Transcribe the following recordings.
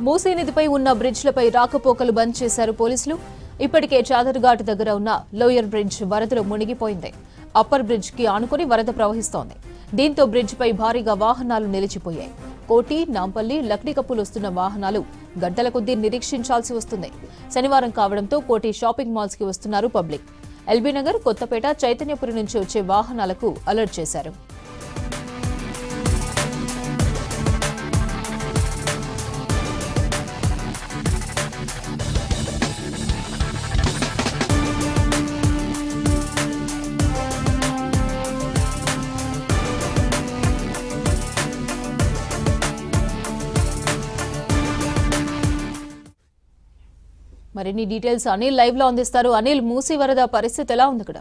మూసీ నదిపై ఉన్న బ్రిడ్జ్లపై రాకపోకలు బంద్ చేశారు పోలీసులు. ఇప్పటికే చాదర్ఘాట్ దగ్గర ఉన్న లోయర్ బ్రిడ్జ్ వరదలో మునిగిపోయింది. అప్పర్ బ్రిడ్జ్కి ఆనుకుని వరద ప్రవహిస్తోంది. దీంతో బ్రిడ్జ్పై భారీగా వాహనాలు నిలిచిపోయాయి. కోటి నాంపల్లి లక్డికప్పులు వస్తున్న వాహనాలు గంటల కొద్దీ నిరీక్షించాల్సి వస్తుంది. శనివారం కావడంతో కోటి షాపింగ్ మాల్స్కి వస్తున్నారు పబ్లిక్. ఎల్బీనగర్ కొత్తపేట చైతన్యపురి నుంచి వచ్చే వాహనాలకు అలర్ట్ చేశారు. మరిన్ని డీటెయిల్స్ అనిల్ లైవ్లో అందిస్తారు. అనిల్ మూసీ వరద పరిస్థితి ఎలా ఉంది ఇక్కడ?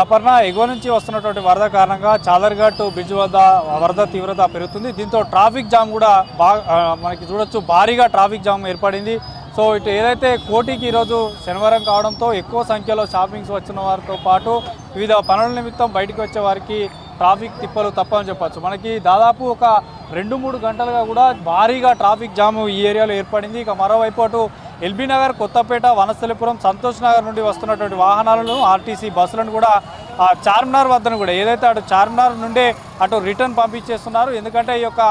అపర్ణ ఎగువ నుంచి వస్తున్నటువంటి వరద కారణంగా చాదర్ఘట్టు బ్రిడ్జ్ వద్ద వరద తీవ్రత పెరుగుతుంది. దీంతో ట్రాఫిక్ జామ్ కూడా బాగా మనకి చూడొచ్చు భారీగా ట్రాఫిక్ జామ్ ఏర్పడింది. సో ఇటు ఏదైతే కోటికి ఈరోజు శనివారం కావడంతో ఎక్కువ సంఖ్యలో షాపింగ్స్ వచ్చిన వారితో పాటు వివిధ పనుల నిమిత్తం బయటికి వచ్చే వారికి ట్రాఫిక్ తిప్పలు తప్పని చెప్పచ్చు. మనకి దాదాపు ఒక రెండు మూడు గంటలుగా కూడా భారీగా ట్రాఫిక్ జాము ఈ ఏరియాలో ఏర్పడింది. ఇక మరోవైపు అటు ఎల్బీ నగర్ కొత్తపేట వనస్థలిపురం సంతోష్ నగర్ నుండి వస్తున్నటువంటి వాహనాలను ఆర్టీసీ బస్సులను కూడా ఆ చార్మినార్ వద్దను కూడా ఏదైతే అటు చార్మినార్ నుండే అటు రిటర్న్ పంపించేస్తున్నారు ఎందుకంటే ఈ యొక్క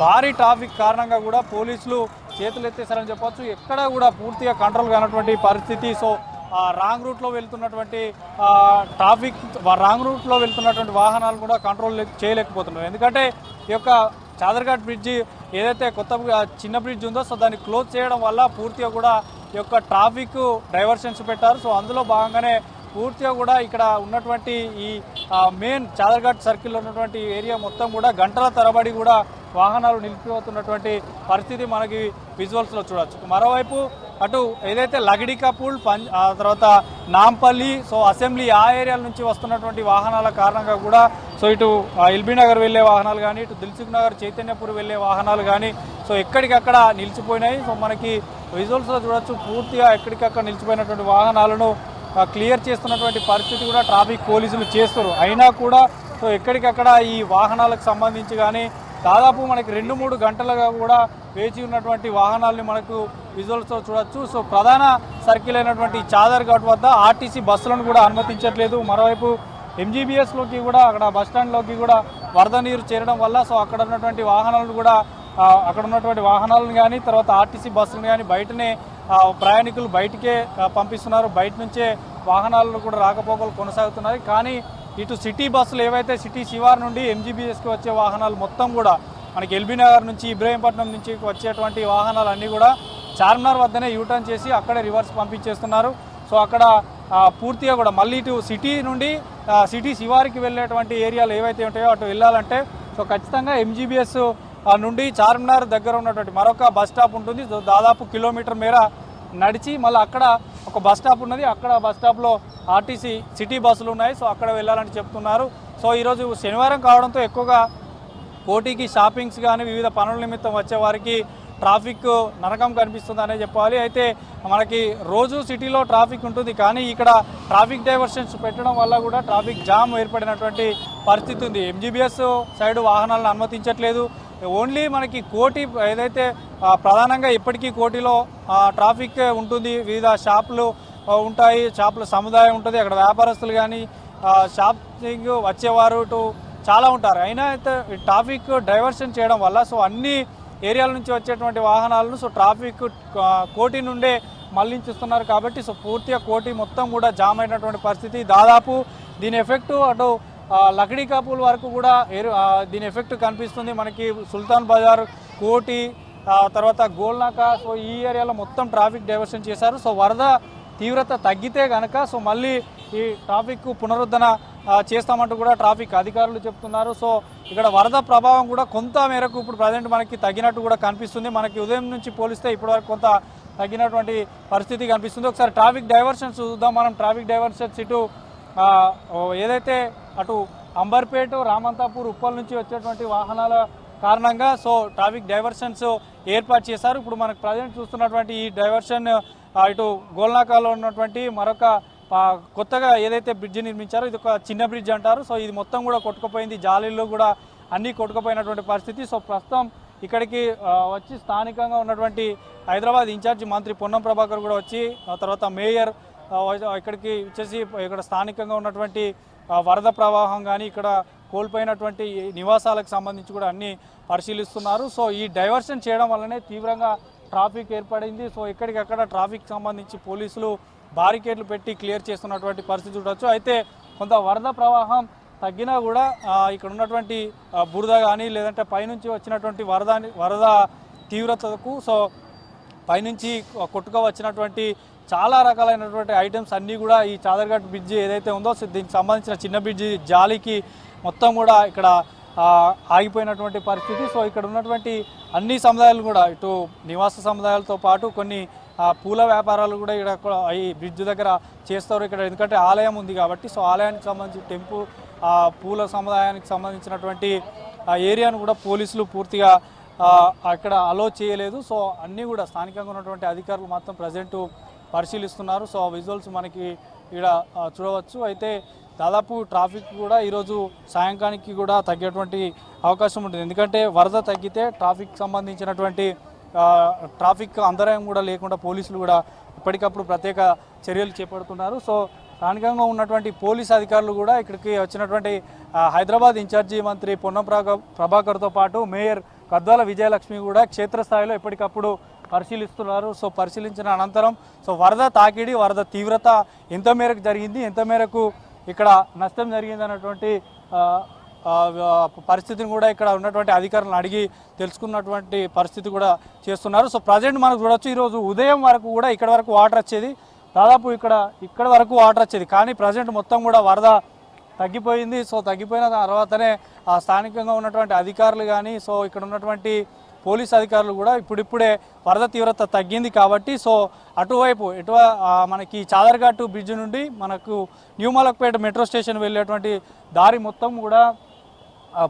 భారీ ట్రాఫిక్ కారణంగా కూడా పోలీసులు చేతులు ఎత్తేసారని చెప్పొచ్చు. ఎక్కడ కూడా పూర్తిగా కంట్రోల్ కానటువంటి పరిస్థితి. సో రాంగ్ రూట్లో వెళ్తున్నటువంటి ట్రాఫిక్ రాంగ్ రూట్లో వెళ్తున్నటువంటి వాహనాలు కూడా కంట్రోల్ చేయలేకపోతున్నారు. ఎందుకంటే ఈ యొక్క చాదర్ఘాట్ బ్రిడ్జి ఏదైతే కొత్త చిన్న బ్రిడ్జ్ ఉందో సో దాన్ని క్లోజ్ చేయడం వల్ల పూర్తిగా కూడా ఈ యొక్క ట్రాఫిక్ డైవర్షన్స్ పెట్టారు. సో అందులో భాగంగానే పూర్తిగా కూడా ఇక్కడ ఉన్నటువంటి ఈ మెయిన్ చాదర్ఘాట్ సర్కిల్లో ఉన్నటువంటి ఏరియా మొత్తం కూడా గంటల తరబడి కూడా వాహనాలు నిలిపిపోతున్నటువంటి పరిస్థితి మనకి విజువల్స్లో చూడవచ్చు మరోవైపు అటు ఏదైతే లగడికాపూల్ పం ఆ తర్వాత నాంపల్లి సో అసెంబ్లీ ఆ ఏరియాల నుంచి వస్తున్నటువంటి వాహనాల కారణంగా కూడా సో ఇటు ఆ, ఎల్బీ నగర్ వెళ్ళే వాహనాలు కానీ ఇటు దిల్సుఖ్ నగర్ చైతన్యపూర్ వెళ్ళే వాహనాలు కానీ సో ఎక్కడికక్కడ నిలిచిపోయినాయి. సో మనకి విజువల్స్లో చూడొచ్చు పూర్తిగా ఎక్కడికక్కడ నిలిచిపోయినటువంటి వాహనాలను క్లియర్ చేస్తున్నటువంటి పరిస్థితి కూడా ట్రాఫిక్ పోలీసులు చేస్తారు. అయినా కూడా సో ఎక్కడికక్కడ ఈ వాహనాలకు సంబంధించి కానీ దాదాపు మనకి రెండు మూడు గంటలుగా కూడా వేచి ఉన్నటువంటి వాహనాలని మనకు విజువల్స్తో చూడొచ్చు. సో ప్రధాన సర్కిల్ అయినటువంటి చాదర్ఘాట్ వద్ద ఆర్టీసీ బస్సులను కూడా అనుమతించట్లేదు. మరోవైపు ఎంజీబీఎస్లోకి కూడా అక్కడ బస్టాండ్లోకి కూడా వరద నీరు చేరడం వల్ల సో అక్కడ ఉన్నటువంటి వాహనాలను కూడా అక్కడ ఉన్నటువంటి వాహనాలను కానీ తర్వాత ఆర్టీసీ బస్సులను కానీ బయటనే ప్రయాణికులు బయటికే పంపిస్తున్నారు. బయట నుంచే వాహనాలను కూడా రాకపోకలు కొనసాగుతున్నాయి. కానీ ఇటు సిటీ బస్సులు ఏవైతే సిటీ శివార్ నుండి ఎంజీబీఎస్కి వచ్చే వాహనాలు మొత్తం కూడా మనకి ఎల్బీ నగర్ నుంచి ఇబ్రహీంపట్నం నుంచి వచ్చేటువంటి వాహనాలు అన్నీ కూడా చార్మినార్ వద్దనే యూటర్న్ చేసి అక్కడే రివర్స్ పంపించేస్తున్నారు. సో అక్కడ పూర్తిగా కూడా మళ్ళీ ఇటు సిటీ నుండి సిటీ శివారికి వెళ్ళేటువంటి ఏరియాలు ఏవైతే ఉంటాయో అటు వెళ్ళాలంటే సో ఖచ్చితంగా ఎంజీబీఎస్ నుండి చార్మినార్ దగ్గర ఉన్నటువంటి మరొక బస్ స్టాప్ ఉంటుంది. దాదాపు కిలోమీటర్ మేర నడిచి మళ్ళీ అక్కడ ఒక బస్ స్టాప్ ఉన్నది. అక్కడ బస్ స్టాప్లో ఆర్టీసీ సిటీ బస్సులు ఉన్నాయి. సో అక్కడ వెళ్ళాలని చెప్తున్నారు. సో ఈరోజు శనివారం కావడంతో ఎక్కువగా పోటీకి షాపింగ్స్ కానీ వివిధ పనుల నిమిత్తం వచ్చేవారికి ట్రాఫిక్ నరకం కనిపిస్తుందనే చెప్పాలి. అయితే మనకి రోజు సిటీలో ట్రాఫిక్ ఉంటుంది. కానీ ఇక్కడ ట్రాఫిక్ డైవర్షన్స్ పెట్టడం వల్ల కూడా ట్రాఫిక్ జామ్ ఏర్పడినటువంటి పరిస్థితి ఉంది. ఎంజీబీఎస్ సైడ్ వాహనాలను అనుమతించట్లేదు. ఓన్లీ మనకి కోటి ఏదైతే ప్రధానంగా ఇప్పటికీ కోటిలో ట్రాఫిక్ ఉంటుంది. వివిధ షాపులు ఉంటాయి. షాపుల సముదాయం ఉంటుంది. అక్కడ వ్యాపారస్తులు కానీ షాపింగ్ వచ్చేవారు ఇటు చాలా ఉంటారు. అయినా అయితే ఈ ట్రాఫిక్ డైవర్షన్ చేయడం వల్ల సో అన్ని ఏరియాల నుంచి వచ్చేటువంటి వాహనాలను సో ట్రాఫిక్ కోటి నుండే మళ్ళించుస్తున్నారు కాబట్టి సో పూర్తిగా కోటి మొత్తం కూడా జామ్ అయినటువంటి పరిస్థితి. దాదాపు దీని ఎఫెక్ట్ అటు లకడీ కాపుల వరకు కూడా దీని ఎఫెక్ట్ కనిపిస్తుంది. మనకి సుల్తాన్ బజార్ కోటి తర్వాత గోల్నాక. సో ఈ ఏరియాలో మొత్తం ట్రాఫిక్ డైవర్షన్ చేశారు. సో వరద తీవ్రత తగ్గితే కనుక సో మళ్ళీ ఈ ట్రాఫిక్ పునరుద్ధరణ చేస్తామంటూ కూడా ట్రాఫిక్ అధికారులు చెప్తున్నారు. సో ఇక్కడ వరద ప్రభావం కూడా కొంత మేరకు ఇప్పుడు ప్రజెంట్ మనకి తగ్గినట్టు కూడా కనిపిస్తుంది. మనకి ఉదయం నుంచి పోలిస్తే ఇప్పటివరకు కొంత తగ్గినటువంటి పరిస్థితి కనిపిస్తుంది. ఒకసారి ట్రాఫిక్ డైవర్షన్స్ చూద్దాం. మనం ట్రాఫిక్ డైవర్షన్స్ ఇటు ఏదైతే అటు అంబర్పేట రామంతాపూర్ ఉప్పల్ నుంచి వచ్చేటువంటి వాహనాల కారణంగా సో ట్రాఫిక్ డైవర్షన్స్ ఏర్పాటు చేశారు. ఇప్పుడు మనకు ప్రజెంట్ చూస్తున్నటువంటి ఈ డైవర్షన్ ఇటు గోల్నాకాలో ఉన్నటువంటి మరొక కొత్తగా ఏదైతే బ్రిడ్జ్ నిర్మించారో ఇది ఒక చిన్న బ్రిడ్జ్ అంటారు. సో ఇది మొత్తం కూడా కొట్టుకుపోయింది. జాలీల్లో కూడా అన్నీ కొట్టుకుపోయినటువంటి పరిస్థితి. సో ప్రస్తుతం ఇక్కడికి వచ్చి స్థానికంగా ఉన్నటువంటి హైదరాబాద్ ఇన్ఛార్జి మంత్రి పొన్నం ప్రభాకర్ కూడా వచ్చి తర్వాత మేయర్ ఇక్కడికి వచ్చేసి ఇక్కడ స్థానికంగా ఉన్నటువంటి వరద ప్రవాహం కానీ ఇక్కడ కోల్పోయినటువంటి నివాసాలకు సంబంధించి కూడా అన్ని పరిశీలిస్తున్నారు. సో ఈ డైవర్షన్ చేయడం వల్లనే తీవ్రంగా ట్రాఫిక్ ఏర్పడింది. సో ఎక్కడికక్కడ ట్రాఫిక్ సంబంధించి పోలీసులు బారికేడ్లు పెట్టి క్లియర్ చేస్తున్నటువంటి పరిస్థితి చూడొచ్చు. అయితే కొంత వరద ప్రవాహం తగ్గినా కూడా ఇక్కడ ఉన్నటువంటి బురద కానీ లేదంటే పైనుంచి వచ్చినటువంటి వరద వరద తీవ్రతకు సో పైనుంచి కొట్టుక వచ్చినటువంటి చాలా రకాలైనటువంటి ఐటమ్స్ అన్నీ కూడా ఈ చాదర్ఘట్ బ్రిడ్జి ఏదైతే ఉందో సో దీనికి సంబంధించిన చిన్న బ్రిడ్జి జాలికి మొత్తం కూడా ఇక్కడ ఆగిపోయినటువంటి పరిస్థితి. సో ఇక్కడ ఉన్నటువంటి అన్ని సముదాయాలు కూడా ఇటు నివాస సముదాయాలతో పాటు కొన్ని పూల వ్యాపారాలు కూడా ఇక్కడ ఈ బ్రిడ్జ్ దగ్గర చేస్తారు ఇక్కడ. ఎందుకంటే ఆలయం ఉంది కాబట్టి సో ఆలయానికి సంబంధించి టెంపుల్ ఆ పూల సముదాయానికి సంబంధించినటువంటి ఆ ఏరియాను కూడా పోలీసులు పూర్తిగా అక్కడ అలో చేయలేదు. సో అన్నీ కూడా స్థానికంగా ఉన్నటువంటి అధికారులు మాత్రం ప్రజెంట్ పరిశీలిస్తున్నారు. సో విజువల్స్ మనకి ఇక్కడ చూడవచ్చు. అయితే దాదాపు ట్రాఫిక్ కూడా ఈరోజు సాయంకాలానికి కూడా తగ్గేటువంటి అవకాశం ఉంటుంది. ఎందుకంటే వరద తగ్గితే ట్రాఫిక్ సంబంధించినటువంటి ట్రాఫిక్ అంతరాయం కూడా లేకుండా పోలీసులు కూడా ఎప్పటికప్పుడు ప్రత్యేక చర్యలు చేపడుతున్నారు. సో స్థానికంగా ఉన్నటువంటి పోలీస్ అధికారులు కూడా ఇక్కడికి వచ్చినటువంటి హైదరాబాద్ ఇన్ఛార్జి మంత్రి పొన్నం ప్రభాకర్తో పాటు మేయర్ గద్వాల విజయలక్ష్మి కూడా క్షేత్రస్థాయిలో ఎప్పటికప్పుడు పరిశీలిస్తున్నారు. సో పరిశీలించిన అనంతరం సో వరద తాకిడి వరద తీవ్రత ఎంత మేరకు జరిగింది ఎంత మేరకు ఇక్కడ నష్టం జరిగింది అన్నటువంటి పరిస్థితిని కూడా ఇక్కడ ఉన్నటువంటి అధికారులను అడిగి తెలుసుకున్నటువంటి పరిస్థితి కూడా చేస్తున్నారు. సో ప్రజెంట్ మనకు చూడొచ్చు ఈరోజు ఉదయం వరకు కూడా ఇక్కడ వరకు వాటర్ వచ్చేది. దాదాపు ఇక్కడ ఇక్కడ వరకు వాటర్ వచ్చేది. కానీ ప్రజెంట్ మొత్తం కూడా వరద తగ్గిపోయింది. సో తగ్గిపోయిన తర్వాతనే ఆ స్థానికంగా ఉన్నటువంటి అధికారులు కానీ సో ఇక్కడ ఉన్నటువంటి పోలీస్ అధికారులు కూడా ఇప్పుడిప్పుడే వరద తీవ్రత తగ్గింది కాబట్టి సో అటువైపు ఎటు మనకి చాదర్ఘాటు బ్రిడ్జ్ నుండి మనకు న్యూ మలక్పేట మెట్రో స్టేషన్ వెళ్ళేటువంటి దారి మొత్తం కూడా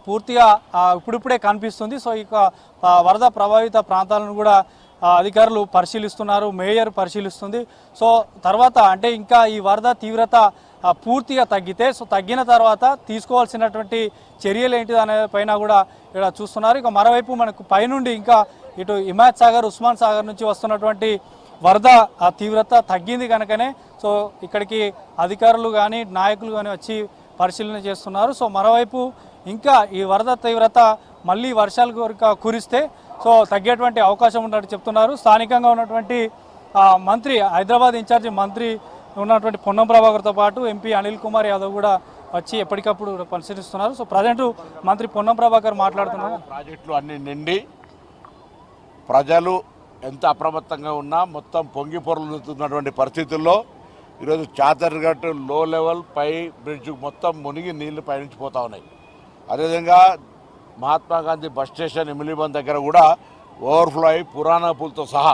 పూర్తిగా ఇప్పుడిప్పుడే కనిపిస్తుంది. సో ఇక వరద ప్రభావిత ప్రాంతాలను కూడా అధికారులు పరిశీలిస్తున్నారు. మేయర్ పరిశీలిస్తుంది. సో తర్వాత అంటే ఇంకా ఈ వరద తీవ్రత పూర్తిగా తగ్గితే సో తగ్గిన తర్వాత తీసుకోవాల్సినటువంటి చర్యలు ఏంటి అనే పైన కూడా ఇక్కడ చూస్తున్నారు. ఇక మరోవైపు మనకు పైనుండి ఇంకా ఇటు హిమాయత్ సాగర్ ఉస్మాన్ సాగర్ నుంచి వస్తున్నటువంటి వరద ఆ తీవ్రత తగ్గింది కనుకనే సో ఇక్కడికి అధికారులు కానీ నాయకులు కానీ వచ్చి పరిశీలన చేస్తున్నారు. సో మరోవైపు ఇంకా ఈ వరద తీవ్రత మళ్ళీ వర్షాలు కనుక కురిస్తే సో తగ్గేటువంటి అవకాశం ఉన్నట్టు చెప్తున్నారు. స్థానికంగా ఉన్నటువంటి మంత్రి హైదరాబాద్ ఇన్ఛార్జి మంత్రి ఉన్నటువంటి పొన్నం ప్రభాకర్తో పాటు ఎంపీ అనిల్ కుమార్ యాదవ్ కూడా వచ్చి ఎప్పటికప్పుడు పరిశీలిస్తున్నారు. సో ప్రజెంట్ మంత్రి పొన్నం ప్రభాకర్ మాట్లాడుతున్నారు. ప్రాజెక్టులు అన్ని నిండి ప్రజలు ఎంత అప్రమత్తంగా ఉన్నా మొత్తం పొంగి పొరలుతున్నటువంటి పరిస్థితుల్లో ఈరోజు చాదర్ఘట్లో లెవెల్ పై బ్రిడ్జ్ మొత్తం మునిగి నీళ్ళు పయనించి పోతా ఉన్నాయి. అదేవిధంగా మహాత్మా గాంధీ బస్ స్టేషన్ ఇమిలిబన్ దగ్గర కూడా ఓవర్ఫ్లో అయి పురాణ పూలతో సహా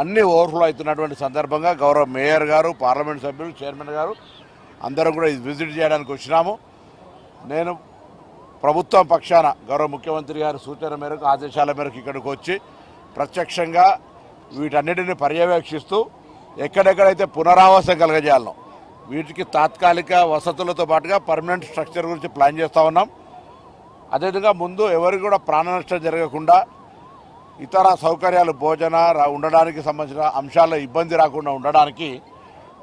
అన్ని ఓవర్ఫ్లో అవుతున్నటువంటి సందర్భంగా గౌరవ మేయర్ గారు పార్లమెంట్ సభ్యులు చైర్మన్ గారు అందరూ కూడా విజిట్ చేయడానికి వచ్చినాము. నేను ప్రభుత్వం పక్షాన గౌరవ ముఖ్యమంత్రి గారి సూచన మేరకు ఆదేశాల మేరకు ఇక్కడికి వచ్చి ప్రత్యక్షంగా వీటన్నిటిని పర్యవేక్షిస్తూ ఎక్కడెక్కడైతే పునరావాసం కలగజేయాలనో వీటికి తాత్కాలిక వసతులతో పాటుగా పర్మనెంట్ స్ట్రక్చర్ గురించి ప్లాన్ చేస్తూ ఉన్నాం. అదేవిధంగా ముందు ఎవరికి కూడా ప్రాణ నష్టం జరగకుండా ఇతర సౌకర్యాలు భోజన ఉండడానికి సంబంధించిన అంశాల్లో ఇబ్బంది రాకుండా ఉండడానికి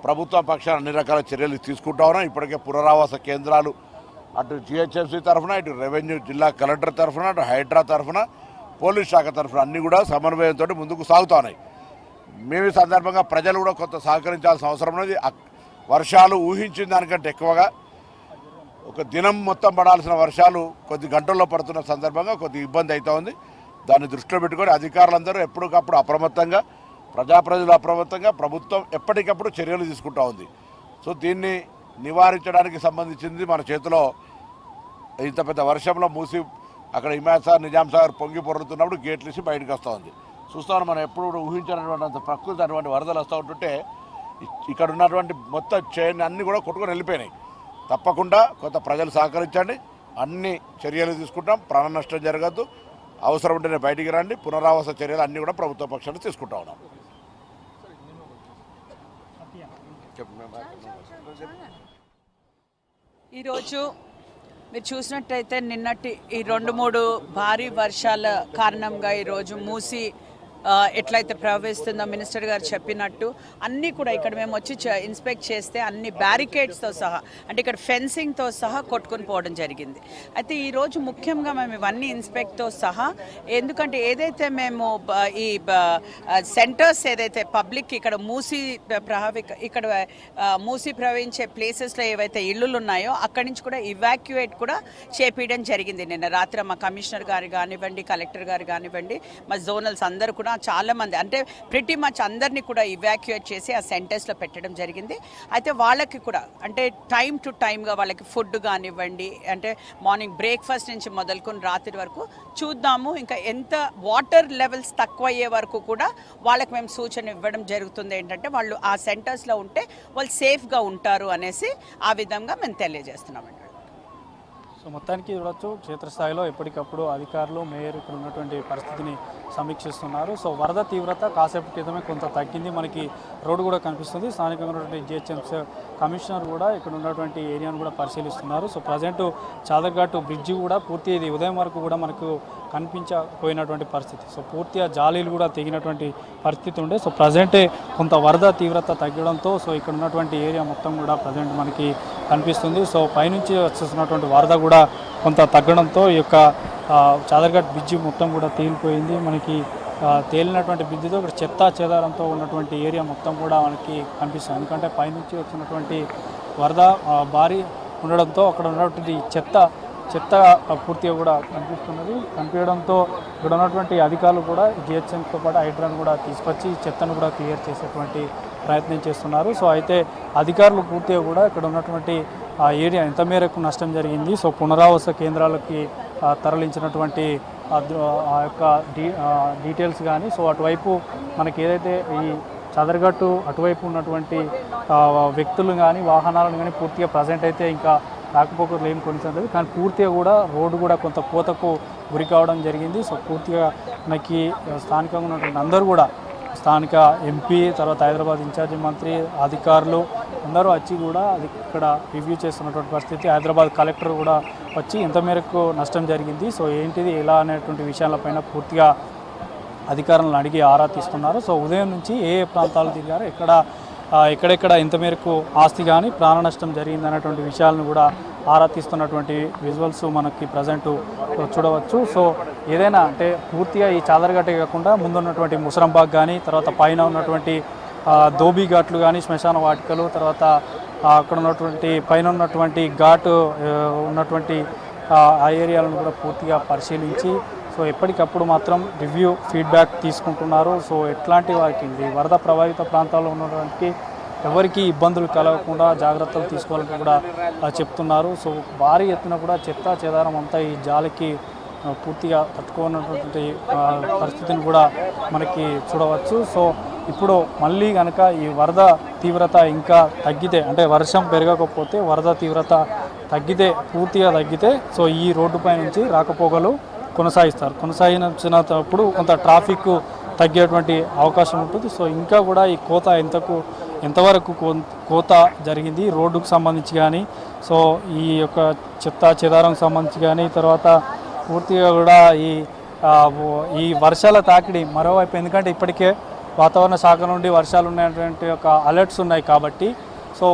ప్రభుత్వ పక్షాన అన్ని రకాల చర్యలు తీసుకుంటా ఉన్నాం. ఇప్పటికే పునరావాస కేంద్రాలు అటు జిహెచ్ఎంసీ తరఫున ఇటు రెవెన్యూ జిల్లా కలెక్టర్ తరఫున అటు హైడ్రా తరఫున పోలీస్ శాఖ తరఫున అన్నీ కూడా సమన్వయంతో ముందుకు సాగుతున్నాయి మేము ఈ సందర్భంగా ప్రజలు కూడా కొంత సహకరించాల్సిన అవసరం ఉన్నది. వర్షాలు ఊహించిన దానికంటే ఎక్కువగా ఒక దినం మొత్తం పడాల్సిన వర్షాలు కొద్ది గంటల్లో పడుతున్న సందర్భంగా కొద్ది ఇబ్బంది అవుతూ ఉంది. దాన్ని దృష్టిలో పెట్టుకొని అధికారులందరూ ఎప్పటికప్పుడు అప్రమత్తంగా ప్రజాప్రజలు అప్రమత్తంగా ప్రభుత్వం ఎప్పటికప్పుడు చర్యలు తీసుకుంటూ ఉంది. సో దీన్ని నివారించడానికి సంబంధించింది మన చేతిలో ఇంత పెద్ద వర్షంలో మూసి అక్కడ హిమాయత్ సాగర్ నిజాం సాగర్ పొంగి పొరుతున్నప్పుడు గేట్లేసి బయటకు వస్తూ ఉంది. చూస్తాను మనం ఎప్పుడు ఊహించినటువంటి అంత ప్రకృతి అటువంటి వరదలు వస్తూ ఉంటుంటే ఇక్కడ ఉన్నటువంటి మొత్తం చైన్ అన్నీ కూడా కొట్టుకొని వెళ్ళిపోయినాయి. తప్పకుండా కొంత ప్రజలు సహకరించండి. అన్ని చర్యలు తీసుకుంటాం. ప్రాణ నష్టం జరగద్దు. అవసరం ఉంటేనే బయటికి రండి. పునరావాస చర్యలు అన్నీ కూడా ప్రభుత్వ పక్షాలు తీసుకుంటా ఉన్నాం. ఈరోజు మీరు చూసినట్టయితే నిన్నటి ఈ రెండు మూడు భారీ వర్షాల కారణంగా ఈరోజు మూసి ఎట్లయితే ప్రవహిస్తుందో మినిస్టర్ గారు చెప్పినట్టు అన్నీ కూడా ఇక్కడ మేము వచ్చి ఇన్స్పెక్ట్ చేస్తే అన్ని బ్యారికేడ్స్తో సహా అంటే ఇక్కడ ఫెన్సింగ్తో సహా కొట్టుకొని పోవడం జరిగింది. అయితే ఈరోజు ముఖ్యంగా మేము ఇవన్నీ ఇన్స్పెక్ట్తో సహా ఎందుకంటే ఏదైతే మేము ఈ సెంటర్స్ ఏదైతే పబ్లిక్ ఇక్కడ మూసి ప్రహావి ఇక్కడ మూసి ప్రవహించే ప్లేసెస్లో ఏవైతే ఇళ్ళు ఉన్నాయో అక్కడి నుంచి కూడా ఇవాక్యుయేట్ కూడా చేపించడం జరిగింది నిన్న. రాత్రి మా కమిషనర్ గారు కానివ్వండి కలెక్టర్ గారు కానివ్వండి మా జోనల్స్ అందరూ కూడా కూడా చాలామంది అంటే ప్రతి మచ్ అందరినీ కూడా ఇవాక్యుయేట్ చేసి ఆ సెంటర్స్లో పెట్టడం జరిగింది. అయితే వాళ్ళకి కూడా అంటే టైం టు టైంగా వాళ్ళకి ఫుడ్ కానివ్వండి అంటే మార్నింగ్ బ్రేక్ఫాస్ట్ నుంచి మొదలుకొని రాత్రి వరకు చూద్దాము. ఇంకా ఎంత వాటర్ లెవెల్స్ తక్కువ అయ్యే వరకు కూడా వాళ్ళకి మేము సూచన ఇవ్వడం జరుగుతుంది. ఏంటంటే వాళ్ళు ఆ సెంటర్స్లో ఉంటే వాళ్ళు సేఫ్గా ఉంటారు అనేసి ఆ విధంగా మేము తెలియజేస్తున్నామండి. సో మొత్తానికి చూడొచ్చు క్షేత్రస్థాయిలో ఎప్పటికప్పుడు అధికారులు మేయర్ ఇక్కడ ఉన్నటువంటి పరిస్థితిని సమీక్షిస్తున్నారు. సో వరద తీవ్రత కాసేపు క్రితమే కొంత తగ్గింది. మనకి రోడ్డు కూడా కనిపిస్తుంది. స్థానికంగా ఉన్నటువంటి జిహెచ్ఎంసీ కమిషనర్ కూడా ఇక్కడ ఉన్నటువంటి ఏరియాను కూడా పరిశీలిస్తున్నారు. సో ప్రజెంట్ చాదర్ఘాట్ బ్రిడ్జి కూడా పూర్తి ఇది ఉదయం వరకు కూడా మనకు కనిపించకపోయినటువంటి పరిస్థితి. సో పూర్తిగా జాలీలు కూడా తెగినటువంటి పరిస్థితి ఉండే. సో ప్రజెంటే కొంత వరద తీవ్రత తగ్గడంతో సో ఇక్కడ ఉన్నటువంటి ఏరియా మొత్తం కూడా ప్రజెంట్ మనకి కనిపిస్తుంది. సో పైనుంచి వచ్చేస్తున్నటువంటి వరద కూడా కొంత తగ్గడంతో ఈ యొక్క ఆ, బ్రిడ్జి మొత్తం కూడా తేలిపోయింది. మనకి తేలినటువంటి బ్రిడ్జితో ఇక్కడ చెత్త చెదారంతో ఉన్నటువంటి ఏరియా మొత్తం కూడా మనకి కనిపిస్తుంది. ఎందుకంటే పైనుంచి వచ్చినటువంటి వరద భారీ ఉండడంతో అక్కడ ఉన్నటువంటి చెత్త చెత్త పూర్తిగా కూడా కనిపిస్తున్నది. కనిపించడంతో ఇక్కడ ఉన్నటువంటి అధికారులు కూడా జిహెచ్ఎంతో పాటు హైడ్రాన్ కూడా తీసుకొచ్చి చెత్తను కూడా క్లియర్ చేసేటువంటి ప్రయత్నం చేస్తున్నారు. సో అయితే అధికారులు పూర్తిగా కూడా ఇక్కడ ఉన్నటువంటి ఆ ఏరియా ఎంత మేరకు నష్టం జరిగింది. సో పునరావాస కేంద్రాలకి తరలించినటువంటి ఆ యొక్క డీ డీటెయిల్స్ కానీ సో అటువైపు మనకి ఏదైతే ఈ చదరగట్టు అటువైపు ఉన్నటువంటి వ్యక్తులు కానీ వాహనాలను కానీ పూర్తిగా ప్రజెంట్ అయితే ఇంకా రాకపోకలు ఏం కొనిస్తుంది కానీ పూర్తిగా కూడా రోడ్డు కూడా కొంత కోతకు గురి కావడం జరిగింది. సో పూర్తిగా మనకి స్థానికంగా ఉన్నటువంటి అందరూ కూడా స్థానిక ఎంపీ తర్వాత హైదరాబాద్ ఇన్ఛార్జి మంత్రి అధికారులు అందరూ వచ్చి కూడా అది ఇక్కడ రివ్యూ చేస్తున్నటువంటి పరిస్థితి. హైదరాబాద్ కలెక్టర్ కూడా వచ్చి ఎంత మేరకు నష్టం జరిగింది. సో ఏంటిది ఎలా అనేటువంటి విషయాలపైన పూర్తిగా అధికారులను అడిగి ఆరా తీస్తున్నారు. సో ఉదయం నుంచి ఏ ఏ ప్రాంతాలు తిరిగారు ఎక్కడ ఎక్కడెక్కడ ఎంత మేరకు ఆస్తి కానీ ప్రాణ నష్టం జరిగింది అనేటువంటి విషయాలను కూడా ఆరా తీస్తున్నటువంటి విజువల్స్ మనకి ప్రజెంట్ చూడవచ్చు. సో ఏదైనా అంటే పూర్తిగా ఈ చాదరగట్టే కాకుండా ముందున్నటువంటి ముసరంబాగ్ కానీ తర్వాత పైన ఉన్నటువంటి ధోబీ ఘాట్లు కానీ శ్మశాన వాటికలు తర్వాత అక్కడ ఉన్నటువంటి పైన ఉన్నటువంటి ఘాటు ఉన్నటువంటి ఆ ఏరియాలను కూడా పూర్తిగా పరిశీలించి సో ఎప్పటికప్పుడు మాత్రం రివ్యూ ఫీడ్బ్యాక్ తీసుకుంటున్నారు. సో ఎట్లాంటి వారికి వరద ప్రభావిత ప్రాంతాల్లో ఉన్నటువంటి ఎవరికి ఇబ్బందులు కలగకుండా జాగ్రత్తలు తీసుకోవాలని కూడా చెప్తున్నారు. సో భారీ ఎత్తున కూడా చెత్త చెదారం అంతా ఈ జాలికి పూర్తిగా తట్టుకోనటువంటి పరిస్థితిని కూడా మనకి చూడవచ్చు. సో ఇప్పుడు మళ్ళీ కనుక ఈ వరద తీవ్రత ఇంకా తగ్గితే అంటే వర్షం పెరగకపోతే వరద తీవ్రత తగ్గితే పూర్తిగా తగ్గితే సో ఈ రోడ్డుపై నుంచి రాకపోగలు కొనసాగిస్తారు. కొనసాగించినప్పుడు కొంత ట్రాఫిక్ తగ్గేటువంటి అవకాశం ఉంటుంది. సో ఇంకా కూడా ఈ కోత ఎంతకు ఎంతవరకు కోత జరిగింది. రోడ్డుకు సంబంధించి కానీ సో ఈ యొక్క చెత్త చెదారం సంబంధించి కానీ తర్వాత పూర్తిగా కూడా ఈ ఈ వర్షాల తాకిడి మరోవైపు ఎందుకంటే ఇప్పటికే వాతావరణ శాఖ నుండి వర్షాలు ఉన్నటువంటి ఒక అలర్ట్స్ ఉన్నాయి కాబట్టి సో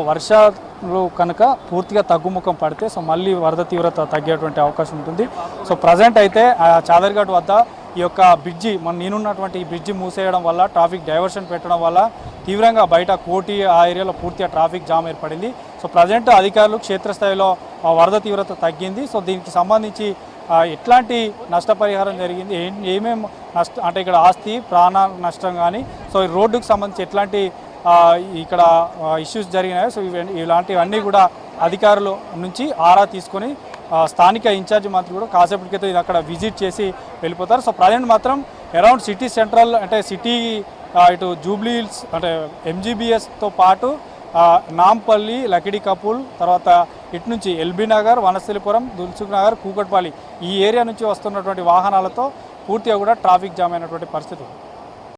లో కనుక పూర్తిగా తగ్గుముఖం పడితే సో మళ్ళీ వరద తీవ్రత తగ్గేటువంటి అవకాశం ఉంటుంది. సో ప్రజెంట్ అయితే ఆ చాదర్ఘాట్ వద్ద ఈ యొక్క బ్రిడ్జి మన నేనున్నటువంటి ఈ బ్రిడ్జి మూసేయడం వల్ల ట్రాఫిక్ డైవర్షన్ పెట్టడం వల్ల తీవ్రంగా బయట కోటి ఆ ఏరియాలో పూర్తిగా ట్రాఫిక్ జామ్ ఏర్పడింది. సో ప్రజెంట్ అధికారులు క్షేత్రస్థాయిలో ఆ వరద తీవ్రత తగ్గింది. సో దీనికి సంబంధించి ఎట్లాంటి నష్టపరిహారం జరిగింది ఏం ఏమేమి నష్ట అంటే ఇక్కడ ఆస్తి ప్రాణ నష్టం కానీ సో ఈ రోడ్డుకు సంబంధించి ఎట్లాంటి ఇక్కడ ఇష్యూస్ జరిగినాయి. సో ఇవి ఇలాంటివన్నీ కూడా అధికారుల నుంచి ఆరా తీసుకొని స్థానిక ఇన్ఛార్జ్ మంత్రి కూడా కాసేపటి క్రితం ఇది అక్కడ విజిట్ చేసి వెళ్ళిపోతారు. సో ప్రజెంట్ మాత్రం అరౌండ్ సిటీ సెంట్రల్ అంటే సిటీ ఇటు జూబ్లీ హిల్స్ అంటే ఎంజీబీఎస్తో పాటు నాంపల్లి లకిడి కపూల్ తర్వాత ఇటు నుంచి ఎల్బీ నగర్ వనస్థలిపురం దుల్సుఖ్ నగర్ కూకట్పల్లి ఈ ఏరియా నుంచి వస్తున్నటువంటి వాహనాలతో పూర్తిగా కూడా ట్రాఫిక్ జామ్ అయినటువంటి పరిస్థితి ఉంది.